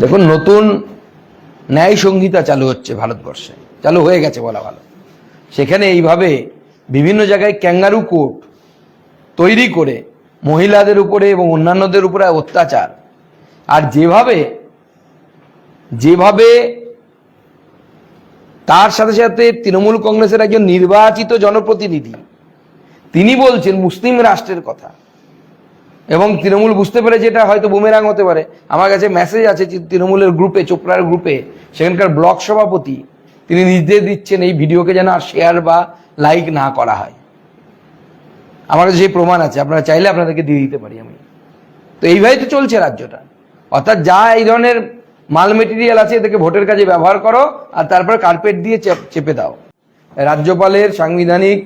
দেখুন, নতুন ন্যায় সংহিতা চালু হচ্ছে ভারতবর্ষে। চালু হয়ে গেছে বলা ভালো। সেখানে এইভাবে বিভিন্ন জায়গায় ক্যাঙ্গারু কোর্ট তৈরি করে মহিলাদের উপরে এবং অন্যান্যদের উপরে অত্যাচার। আর যেভাবে যেভাবে তার সাথে সাথে তৃণমূল কংগ্রেসের একজন নির্বাচিত জনপ্রতিনিধি, তিনি বলছেন মুসলিম রাষ্ট্রের কথা। এবং তৃণমূল বুঝতে পেরেছে এটা হয়তো বুমেরাং হতে পারে। আমার কাছে মেসেজ আছে তৃণমূলের গ্রুপে চোপড়ার গ্রুপে সেখানকার ব্লক সভাপতি, তিনি নির্দেশ দিচ্ছেন এই ভিডিওকে যেন আর শেয়ার বা লাইক না করা হয়। আমার কাছে সেই প্রমাণ আছে। আপনারা চাইলে আপনাদেরকে দিয়ে দিতে পারি আমি। তো এইভাবেই তো চলছে রাজ্যটা। অর্থাৎ যা এই ধরনের মাল মেটেরিয়াল আছে, এদেরকে ভোটের কাজে ব্যবহার করো আর তারপর কার্পেট দিয়ে চেপে দাও। রাজ্যপালের সাংবিধানিক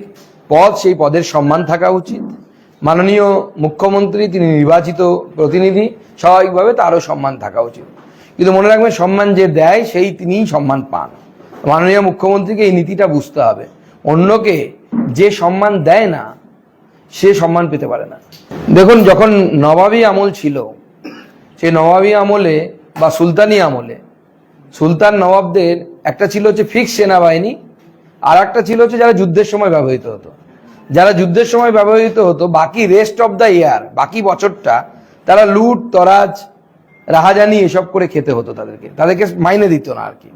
পদ, সেই পদের সম্মান থাকা উচিত। মাননীয় মুখ্যমন্ত্রী, তিনি নির্বাচিত প্রতিনিধি, স্বাভাবিকভাবে তারও সম্মান থাকা উচিত। কিন্তু মনে রাখবেন, সম্মান যে দেয়, সেই তিনিই সম্মান পান। মাননীয় মুখ্যমন্ত্রীকে এই নীতিটা বুঝতে হবে। অন্যকে যে সম্মান দেয় না, সে সম্মান পেতে পারে না। দেখুন, যখন নবাবী আমল ছিল, সেই নবাবী আমলে বা সুলতানি আমলে, সুলতান নবাবদের একটা ছিল হচ্ছে ফিক্স সেনাবাহিনী আর একটা ছিল হচ্ছে যারা যুদ্ধের সময় ব্যবহৃত হতো। যারা যুদ্ধের সময় ব্যবহৃত হতো, বাকি রেস্ট অফ দ্য ইয়ার বাকি বছরটা, তারা লুট, তরাজ, রাহাজানি এসব করে খেতে হতো তাদেরকে। তাদেরকে মাইনে দিত না আর কি।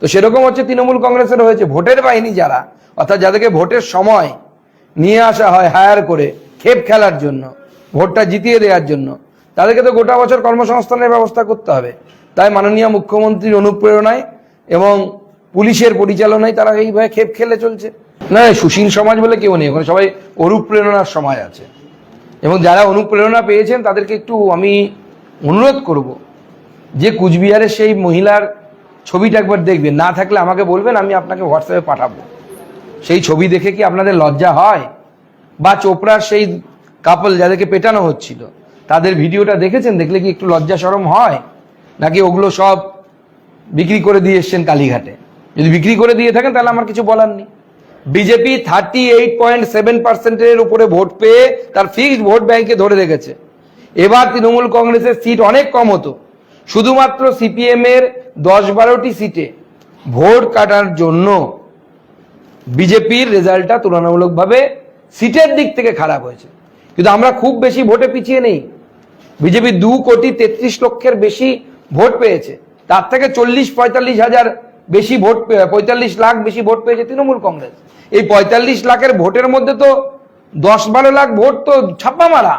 তো সেরকম হচ্ছে তৃণমূল কংগ্রেসের হয়েছে ভোটের বাহিনী যারা, অর্থাৎ যাদেরকে ভোটের সময় নিয়ে আসা হয় হায়ার করে খেপ খেলার জন্য, ভোটটা জিতিয়ে দেওয়ার জন্য, তাদেরকে তো গোটা বছর কর্মসংস্থানের ব্যবস্থা করতে হবে। তাই মাননীয় মুখ্যমন্ত্রীর অনুপ্রেরণায় এবং পুলিশের পরিচালনায় তারা এইভাবে খেপ খেলে চলছে। না সুশীল সমাজ বলে কেউ নেই, ওখানে সবাই অনুপ্রেরণার সমাজ আছে। এবং যারা অনুপ্রেরণা পেয়েছেন, তাদেরকে একটু আমি অনুরোধ করব যে কুচবিহারের সেই মহিলার ছবিটা একবার দেখবেন। না থাকলে আমাকে বলবেন, আমি আপনাকে হোয়াটসঅ্যাপে পাঠাবো। সেই ছবি দেখে কি আপনাদের লজ্জা হয়? বা চোপড়ার সেই কাপল যাদেরকে পেটানো হচ্ছিল, তাদের ভিডিওটা দেখেছেন? দেখলে কি একটু লজ্জা সরম হয়? নাকি ওগুলো সব বিক্রি করে দিয়ে এসছেন কালীঘাটে? যদি বিক্রি করে দিয়ে থাকেন, তাহলে আমার কিছু বলার নেই। BJP thirty eight point seven পার্সেন্টের উপরে ভোট পেয়ে তার ফিক্সড ভোট ব্যাংকে ধরে রেখেছে। এবার তৃণমূল কংগ্রেসের সিট অনেক কম হতো। শুধুমাত্র সিপিএম এর দশ বারোটি সিটে ভোট কাটার জন্য বিজেপির রেজাল্টটা তুলনামূলকভাবে সিটের দিক থেকে খারাপ হয়েছে। কিন্তু আমরা খুব বেশি ভোটে পিছিয়ে নেই। বিজেপি দু কোটি তেত্রিশ লক্ষের বেশি ভোট পেয়েছে। তার থেকে চল্লিশ পঁয়তাল্লিশ হাজার বেশি ভোট পঁয়তাল্লিশ লাখ বেশি ভোট পেয়েছে তৃণমূল কংগ্রেস। এই পঁয়তাল্লিশ লাখের ভোটের মধ্যে তো দশ বারো লাখ ভোট তো ছাপ্পা মারা।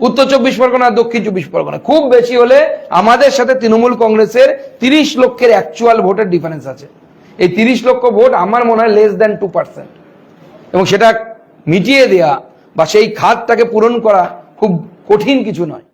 উত্তর চব্বিশ পরগনা, দক্ষিণ চব্বিশ পরগনা। খুব বেশি হলে আমাদের সাথে তৃণমূল কংগ্রেসের তিরিশ লক্ষের অ্যাকচুয়াল ভোটের ডিফারেন্স আছে। এই তিরিশ লক্ষ ভোট আমার মনে হয় লেস দ্যান টু পার্সেন্ট এবং সেটা মিটিয়ে দেয়া বা সেই খাতটাকে পূরণ করা খুব কঠিন কিছু নয়।